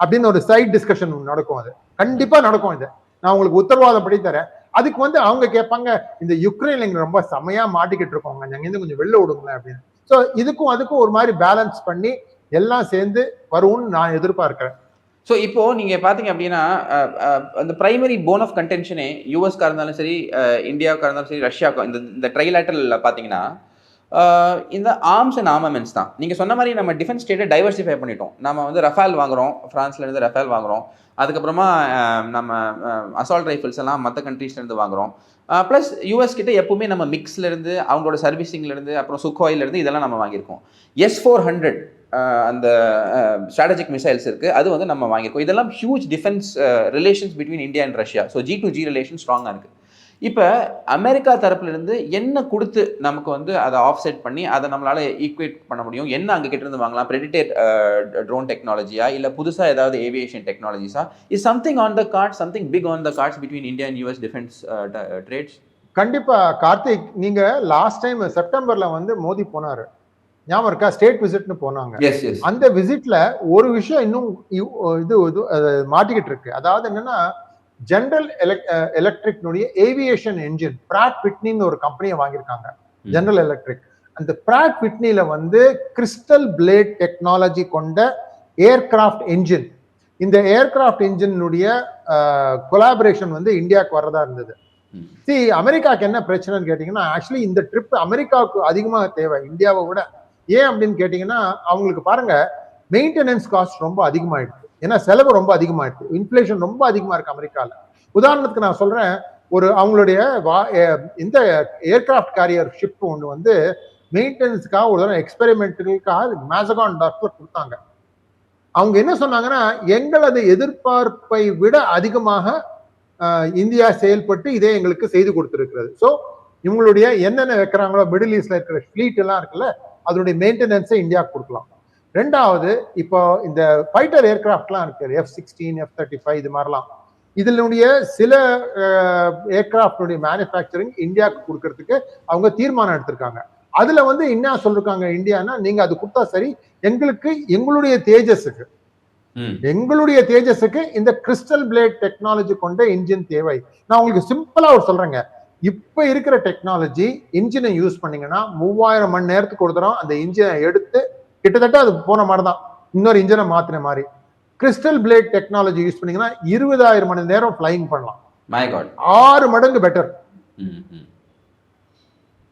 அப்படின்னு ஒரு சைட் டிஸ்கஷன் நடக்கும் அது. கண்டிப்பா நடக்கும் இது. நான் உங்களுக்கு உத்தரவாதம் படி தரேன். அதுக்கு வந்து அவங்க கேட்பாங்க இந்த யுக்ரைன்ல எங்க ரொம்ப செமையா மாட்டிக்கிட்டு இருக்கோங்க நாங்க இருந்து கொஞ்சம் வெளில விடுங்களேன் அப்படின்னு. ஸோ இதுக்கும் அதுக்கும் ஒரு மாதிரி பேலன்ஸ் பண்ணி எல்லாம் சேர்ந்து வரும்னு நான் எதிர்பார்க்கிறேன். ஸோ இப்போ நீங்க பாத்தீங்க அப்படின்னா அந்த பிரைமரி போன் ஆஃப் கன்டென்ஷனே யூஎஸ்கா இருந்தாலும் சரி இந்தியாவுக்காக இந்தியாவுக்கா இருந்தாலும் சரி ரஷ்யாவுக்கா இந்த இந்த ட்ரைலாட்டல் பார்த்தீங்கன்னா இந்த ஆர்ம்ஸ் அண்ட் ஆர்மமெண்ட்ஸ் தான். நீங்கள் சொன்ன மாதிரி நம்ம டிஃபென்ஸ் ஸ்டேட்டை டைவர்சிஃபை பண்ணிட்டோம். நம்ம வந்து ரஃபேல் வாங்குறோம். ஃப்ரான்ஸ்லேருந்து ரஃபேல் வாங்குறோம். அதுக்கப்புறமா நம்ம அசால்ட் ரைஃபிள்ஸ் எல்லாம் மற்ற கண்ட்ரீஸ்லேருந்து வாங்குகிறோம் வாங்குறோம். ப்ளஸ் யூஎஸ் கிட்ட எப்பவுமே நம்ம மிக்ஸ்லேருந்து அவங்களோட சர்வீஸிங்லேருந்து அப்புறம் சுக்கோயிலேருந்து இதெல்லாம் நம்ம வாங்கியிருக்கோம். எஸ் ஃபோர் ஹண்ட்ரட் அந்த ஸ்ட்ராட்டஜிக் மிசைல்ஸ் இருக்குது அது வந்து நம்ம வாங்கியிருக்கோம். இதெல்லாம் huge defence relations between India and Russia so G to G relation ஸ்ட்ராங்காக இருக்குது இப்போ அமெரிக்கா தரப்புல இருந்து என்ன கொடுத்து நமக்கு வந்து அதை ஆஃப் செட் பண்ணி அதை நம்மளால ஈக்குவேட் பண்ண முடியும்? என்ன அங்கே கிட்ட இருந்து வாங்கலாம்? பிரெடிடேட் ட்ரோன் டெக்னாலஜியா இல்லை புதுசா ஏதாவது aviation டெக்னாலஜிஸா is something on the card something big on the cards between India and US defence trades கண்டிப்பா. கார்த்திக் நீங்க லாஸ்ட் டைம் செப்டம்பர்ல வந்து மோடி போனாரு. ஞாபகம் இருக்கா? ஸ்டேட் விசிட்னு போனாங்க. அந்த விசிட்ல ஒரு விஷயம் இன்னும் இது மாட்டிக்கிட்டு இருக்கு. அதாவது என்னன்னா ஜெனரல் எலக்ட்ரிக்னுடைய ஏவியேஷன் என்ஜின் பிராட் பிட்னின்னு ஒரு கம்பெனியை வாங்கியிருக்காங்க. ஜெனரல் எலக்ட்ரிக் அந்த பிராட் பிட்னில வந்து கிறிஸ்டல் பிளேட் டெக்னாலஜி கொண்ட ஏர்கிராஃப்ட் என்ஜின் இந்த ஏர்கிராஃப்ட் என்ஜினுடைய கொலாபரேஷன் வந்து இந்தியாவுக்கு வரதா இருந்தது. சி அமெரிக்காவுக்கு என்ன பிரச்சனைன்னு கேட்டீங்கன்னா ஆக்சுவலி இந்த ட்ரிப் அமெரிக்காவுக்கு அதிகமாக தேவை இந்தியாவை விட. ஏன் அப்படின்னு கேட்டீங்கன்னா அவங்களுக்கு பாருங்க மெயின்டெனன்ஸ் காஸ்ட் ரொம்ப அதிகமாயிடுது ஏன்னா செலவு ரொம்ப அதிகமாயிருக்கு இன்ஃப்ளேஷன் ரொம்ப அதிகமாக இருக்கு அமெரிக்காவில் உதாரணத்துக்கு நான் சொல்கிறேன் ஒரு அவங்களுடைய வா- இந்த ஏர்கிராஃப்ட் கேரியர் ஷிப் ஒன்று வந்து மெயின்டெனன்ஸுக்காக ஒரு தடவை எக்ஸ்பெரிமெண்ட்டுக்காக மேசகான் டாக்டர் கொடுத்தாங்க. அவங்க என்ன சொன்னாங்கன்னா எங்களது எதிர்பார்ப்பை விட அதிகமாக இந்தியா செயல்பட்டு இதே எங்களுக்கு செய்து கொடுத்துருக்கிறது. ஸோ இவங்களுடைய என்னென்ன வைக்கிறாங்களோ மிடில் ஈஸ்ட்ல இருக்கிற ஃபிளீட் எல்லாம் இருக்குல்ல அதனுடைய மெயின்டெனன்ஸை இந்தியாவுக்கு கொடுக்கலாம். ரெண்டாவது இப்போ இந்த ஃபைட்டர் ஏர்கிராஃப்ட்லாம் இருக்கு. F sixteen F thirty five இது மாதிரிலாம். இதனுடைய சில ஏர்கிராஃப்டுடைய மேனுஃபேக்சரிங் இந்தியாவுக்கு கொடுக்கறதுக்கு அவங்க தீர்மானம் எடுத்திருக்காங்க. அதுல வந்து என்ன சொல்லிருக்காங்க இந்தியானா நீங்க அது கொடுத்தா சரி எங்களுக்கு எங்களுடைய தேஜஸுக்கு எங்களுடைய தேஜஸுக்கு இந்த கிறிஸ்டல் பிளேட் டெக்னாலஜி கொண்ட இன்ஜின் தேவை. நான் உங்களுக்கு சிம்பிளா ஒரு சொல்றேங்க. இப்ப இருக்கிற டெக்னாலஜி இன்ஜினை யூஸ் பண்ணீங்கன்னா மூவாயிரம் மணி நேரத்துக்கு ஒரு தடவை அந்த இன்ஜினை எடுத்து கிட்டத்தட்ட அது போன மாதிரி தான் இன்னொரு இன்ஜினை மாத்தின மாதிரி. கிறிஸ்டல் பிளேட் டெக்னாலஜி யூஸ் பண்ணீங்கன்னா இருபதாயிரம் மணி நேரம் ஃபிளைங் பண்ணலாம். ஆறு மடங்கு பெட்டர்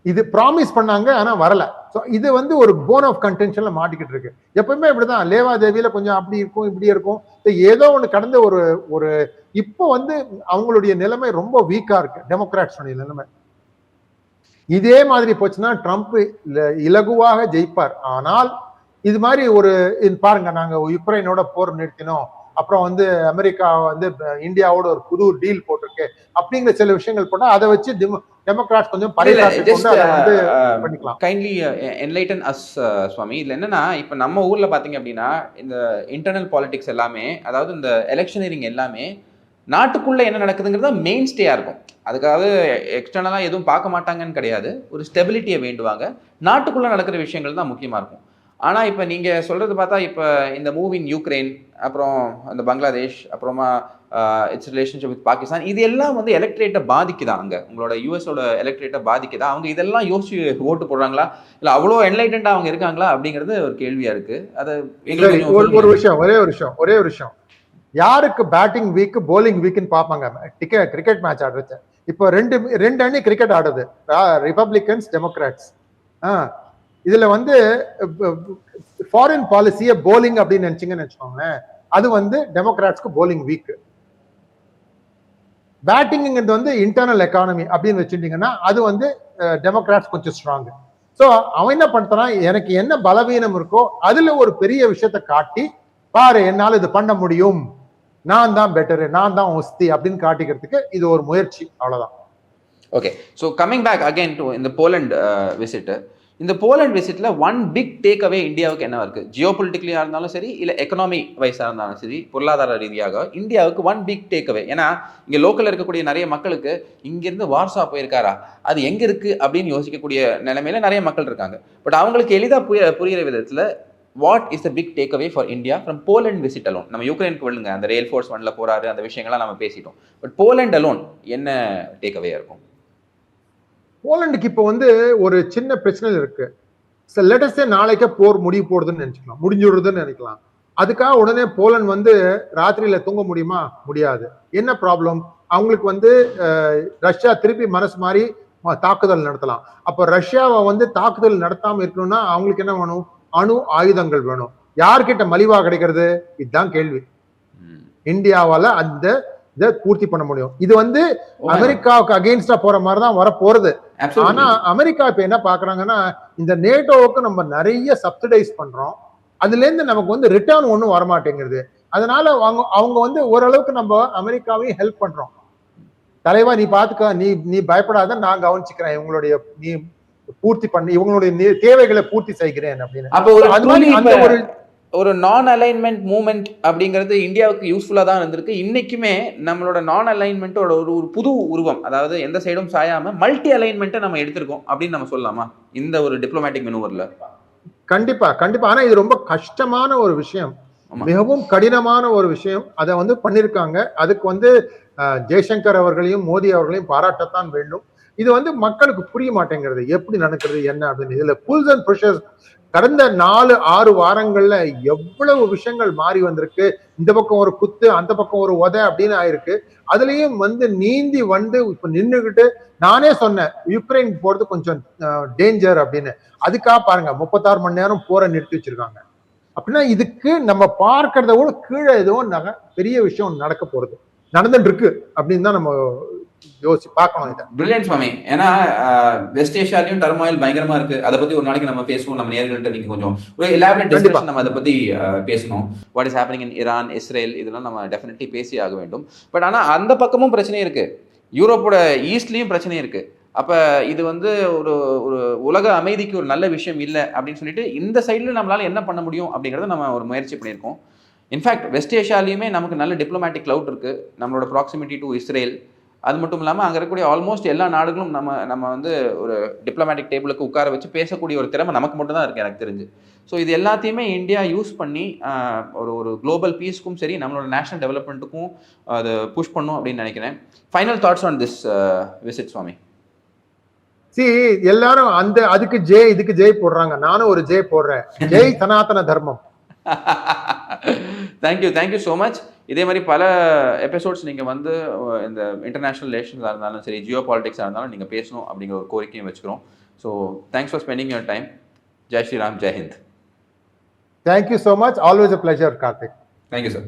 இது ப்ராமிஸ் பண்ணாங்க ஆனா வரல. ஸோ இது வந்து ஒரு போன் ஆஃப் கன்டென்ஷன்ல மாட்டிக்கிட்டு இருக்கு. எப்பவுமே இப்படிதான். லேவாதேவியில கொஞ்சம் அப்படி இருக்கும் இப்படி இருக்கும். ஏதோ ஒண்ணு கடந்த ஒரு ஒரு இப்போ வந்து அவங்களுடைய நிலைமை ரொம்ப வீக்கா இருக்கு. டெமோக்ராட்ஸோடைய நிலைமை. இதே மாதிரி போச்சுன்னா ட்ரம்ப் இல- இலகுவாக ஜெயிப்பார். ஆனால் இது மாதிரி ஒரு இது பாருங்க நாங்க யுக்ரைனோட போர் நிறுத்தினோம். அப்புறம் வந்து அமெரிக்கா வந்து இந்தியாவோட ஒரு புது டீல் போட்டிருக்கு. அப்படிங்கிற சில விஷயங்கள் போட்டா அதை வச்சு டெமோக்ராட்ஸ் கொஞ்சம் பண்ணிக்கலாம். Kindly enlighten us Swami. இதுல என்னன்னா இப்போ நம்ம ஊர்ல பாத்தீங்க அப்படின்னா இந்த இன்டர்னல் பாலிடிக்ஸ் எல்லாமே அதாவது இந்த எலெக்ஷனரிங் எல்லாமே நாட்டுக்குள்ள என்ன நடக்குதுங்கிறது மெயின் ஸ்டேயா இருக்கும். அதுக்காக எக்ஸ்டர்னலா எதுவும் பார்க்க மாட்டாங்கன்னு கிடையாது. ஒரு ஸ்டெபிலிட்டியை வேண்டுவாங்க. நாட்டுக்குள்ள நடக்கிற விஷயங்கள் தான் முக்கியமா இருக்கும். ஆனா இப்போ நீங்க சொல்றது பார்த்தா இப்போ இந்த மூவ் இன் யூக்ரைன் அப்புறம் அந்த பங்களாதேஷ் அப்புறமா இட்ஸ் ரிலேஷன்ஷிப் வித் பாகிஸ்தான் இது எல்லாம் வந்து எலக்ட்ரேட்டை பாதிக்குதா அங்க? உங்களோட யூஎஸோட எலக்ட்ரேட்டை பாதிக்குதா? அவங்க இதெல்லாம் யோசிச்சு ஓட்டு போடுறாங்களா? இல்ல அவ்வளோ என்லைட்டண்டா அவங்க இருக்காங்களா? அப்படிங்கிறது ஒரு கேள்வியா இருக்கு. அது எங்களுக்கு ஒரு. விஷயம் ஒரே ஒரு விஷயம் ஒரே ஒரு விஷயம். யாருக்கு பேட்டிங் வீக் bowling வீக்னு பார்ப்பாங்க? டிக்கெட் கிரிக்கெட் மேட்ச் ஆடுறது இப்போ ரெண்டு ரெண்டு அணி கிரிக்கெட் ஆடுது. ரிபப்ளிகன்ஸ் டெமோக்ராட்ஸ் இதுல வந்து ஃபாரின் பாலிசியை போலிங் அப்படின்னு நினைச்சீங்கன்னு வச்சுக்கோங்களேன் அது வந்து டெமோக்ராட்ஸ்க்கு போலிங் வீக் பேட்டிங்கிறது வந்து இன்டர்னல் எக்கானமி அப்படின்னு வச்சுட்டீங்கன்னா அது வந்து டெமோக்ராட்ஸ் கொஞ்சம் ஸ்ட்ராங் ஸோ அவன் என்ன பண்ணுறான் எனக்கு என்ன பலவீனம் இருக்கோ அதுல ஒரு பெரிய விஷயத்த காட்டி பாரு என்னால இது பண்ண முடியும். நான் தான் பெட்டரு நான் தான் ஒஸ்தி அப்படின்னு காட்டிக்கிறதுக்கு இது ஒரு முயற்சி அவ்வளவுதான். Okay so coming back again to இந்த போலண்ட் விசிட்டு இந்த போலண்ட் விசிட்ல ஒன் பிக் டேக் அவே இந்தியாவுக்கு என்ன இருக்கு? ஜியோ பொலிட்டிக்கலியாக இருந்தாலும் சரி இல்லை எக்கனாமி வைஸாக இருந்தாலும் சரி பொருளாதார ரீதியாக இந்தியாவுக்கு ஒன் பிக் டேக் அவே ஏன்னா இங்கே லோக்கலில் இருக்கக்கூடிய நிறைய மக்களுக்கு இங்கேருந்து வார்சா போயிருக்காரா? அது எங்கே இருக்கு? அப்படின்னு யோசிக்கக்கூடிய நிலைமையில நிறைய மக்கள் இருக்காங்க. பட் அவங்களுக்கு எளிதாக புரிய புரியிற விதத்தில் what is the big take away for India from Poland visit alone நம்ம யுக்ரைனுக்கு விழுங்க. அந்த ரயில் ஃபோர்ஸ் ஒன்ல போறாரு அந்த விஷயங்கள்லாம் நம்ம பேசிட்டோம். பட் போலண்ட் அலோன் என்ன டேக் அவே இருக்கும்? போலண்டுக்கு இப்போ வந்து ஒரு சின்ன பிரச்சனை இருக்கு. லெட்டஸ்டே நாளைக்கே போர் முடிவு போடுதுன்னு நினைச்சுக்கலாம். முடிஞ்சுடுறதுன்னு நினைக்கலாம். அதுக்காக உடனே போலண்ட் வந்து ராத்திரியில தூங்க முடியுமா? முடியாது. என்ன ப்ராப்ளம் அவங்களுக்கு வந்து ரஷ்யா திருப்பி மனசு மாதிரி தாக்குதல் நடத்தலாம். அப்ப ரஷ்யாவை வந்து தாக்குதல் நடத்தாம இருக்கணும்னா அவங்களுக்கு என்ன வேணும்? அணு ஆயுதங்கள் வேணும். யார்கிட்ட மலிவா கிடைக்கிறது? இதுதான் கேள்வி. இந்தியாவால அந்த இதை பூர்த்தி பண்ண முடியும். இது வந்து. அமெரிக்காவுக்கு அகெயின்ஸ்டா போற மாதிரி தான் வர போறது. ஆனா அமெரிக்கா இப்ப என்ன பாக்குறாங்கன்னா இந்த நேட்டோவுக்கு நம்ம நிறைய சப்சிடைஸ் பண்றோம். அதுல இருந்து நமக்கு வந்து ரிட்டர்ன் ஒண்ணும் வரமாட்டேங்குது. அதனால அவங்க அவங்க வந்து ஓரளவுக்கு நம்ம அமெரிக்காவையும் ஹெல்ப் பண்றோம். தலைவா நீ பாத்துக்க நீ நீ பயப்படாத நான் கவனிச்சுக்கிறேன். இவங்களுடைய நீ பூர்த்தி பண்ணி இவங்களுடைய தேவைகளை பூர்த்தி செய்கிறேன் அப்படின்னு. அப்போ ஒரு ஒரு நான் அலைன்மெண்ட் மூமெண்ட் அப்படிங்கிறது இந்தியாவுக்கு யூஸ்ஃபுல்லா தான் இருந்திருக்கு. இன்னைக்குமே நம்மளோட நான் அலைன்மெண்ட்டோட ஒரு ஒரு புது உருவம் அதாவது எந்த சைடும் சாயாம மல்டி அலைன்மெண்ட்டை நம்ம எடுத்திருக்கோம் அப்படின்னு நம்ம சொல்லலாமா? இந்த ஒரு டிப்ளமேட்டிக் மெனுவர்ல கண்டிப்பா கண்டிப்பா. ஆனா இது ரொம்ப கஷ்டமான ஒரு விஷயம். மிகவும் கடினமான ஒரு விஷயம். அதை வந்து பண்ணிருக்காங்க. அதுக்கு வந்து ஜெய்சங்கர் அவர்களையும் மோடி அவர்களையும் பாராட்டத்தான் வேண்டும். இது வந்து மக்களுக்கு புரிய மாட்டேங்கிறது. எப்படி நடக்கிறது என்ன அப்படின்னு. இதுல புல்ஸ் அண்ட் ப்ரெஷர்ஸ் கடந்த நாலு ஆறு வாரங்கள்ல எவ்வளவு விஷயங்கள் மாறி வந்திருக்கு. இந்த பக்கம் ஒரு குத்து அந்த பக்கம் ஒரு உதை அப்படின்னு ஆயிருக்கு. அதுலயும் வந்து நீந்தி வந்து இப்ப நின்றுகிட்டு நானே சொன்னேன் யுக்ரைன் போறது கொஞ்சம் டேஞ்சர் அப்படின்னு. அதுக்காக பாருங்க முப்பத்தாறு மணி நேரம் போற நிறுத்தி வச்சிருக்காங்க. அப்படின்னா இதுக்கு நம்ம பார்க்கறத விட கீழே எதுவும் பெரிய விஷயம் நடக்க போறது. நடந்துட்டு இருக்கு அப்படின்னு தான் நம்ம யோசி பார்க்கணும் இதை. பிரில்லியன்ட் சுவாமி. ஏன்னா வெஸ்ட் ஏஷியாலையும் டர்மாயில் பயங்கரமா இருக்கு. அதை பத்தி ஒரு நாளைக்கு நம்ம பேசுவோம். நம்ம நேர்கள்ட்ட நீங்க கொஞ்சம் ஒரு எலாபரேட். டிஸ்கஷன் நம்ம அதை பத்தி பேசணும். What is happening in Iran Israel இதெல்லாம் நம்ம டெஃபினெட்லி பேசி ஆக வேண்டும். பட் ஆனா அந்த பக்கமும் பிரச்சனை இருக்கு. யூரோப்போட ஈஸ்ட்லயும் பிரச்சனை இருக்கு. அப்ப இது வந்து ஒரு ஒரு உலக அமைதிக்கு ஒரு நல்ல விஷயம் இல்லை அப்படின்னு சொல்லிட்டு இந்த சைடுல நம்மளால என்ன பண்ண முடியும் அப்படிங்கறத நம்ம ஒரு முயற்சி பண்ணியிருக்கோம். இன்ஃபேக்ட் வெஸ்ட் ஏஷியாலையுமே நமக்கு நல்ல டிப்ளமேட்டிக் clout இருக்கு. நம்மளோட ப்ராக்சிமிட்டி டு இஸ்ரேல் அது மட்டும் இல்லாமல் அங்கே இருக்கக்கூடிய ஆல்மோஸ்ட் எல்லா நாடுகளும் நம்ம நம்ம வந்து ஒரு டிப்ளமேட்டிக் டேபிளுக்கு உட்கார வச்சு பேசக்கூடிய ஒரு திறமை நமக்கு மட்டும் தான் இருக்குது எனக்கு தெரிஞ்சு. ஸோ இது எல்லாத்தையுமே இந்தியா யூஸ் பண்ணி ஒரு ஒரு குளோபல் பீஸ்க்கும் சரி நம்மளோட நேஷனல் டெவலப்மெண்ட்டுக்கும் அது புஷ் பண்ணும் அப்படின்னு நினைக்கிறேன். Final thoughts on this visit Swami? C எல்லாரும் அந்த அதுக்கு ஜெய் இதுக்கு ஜெய் போடுறாங்க. நானும் ஒரு ஜெய் போடுறேன். ஜெய் சனாதன தர்மம். தேங்க்யூ தேங்க்யூ ஸோ மச் இதே மாதிரி பல எபிசோட்ஸ் நீங்கள் வந்து இந்த இன்டர்நேஷனல் ரிலேஷன்ஸாக இருந்தாலும் சரி ஜியோ பாலிடிக்ஸாக இருந்தாலும் நீங்கள் பேசணும் அப்படிங்கிற ஒரு கோரிக்கையும் வச்சுக்கிறோம். So thanks for spending your time Jai Shriram Jai Hind thank you so much always a pleasure Karthik thank you sir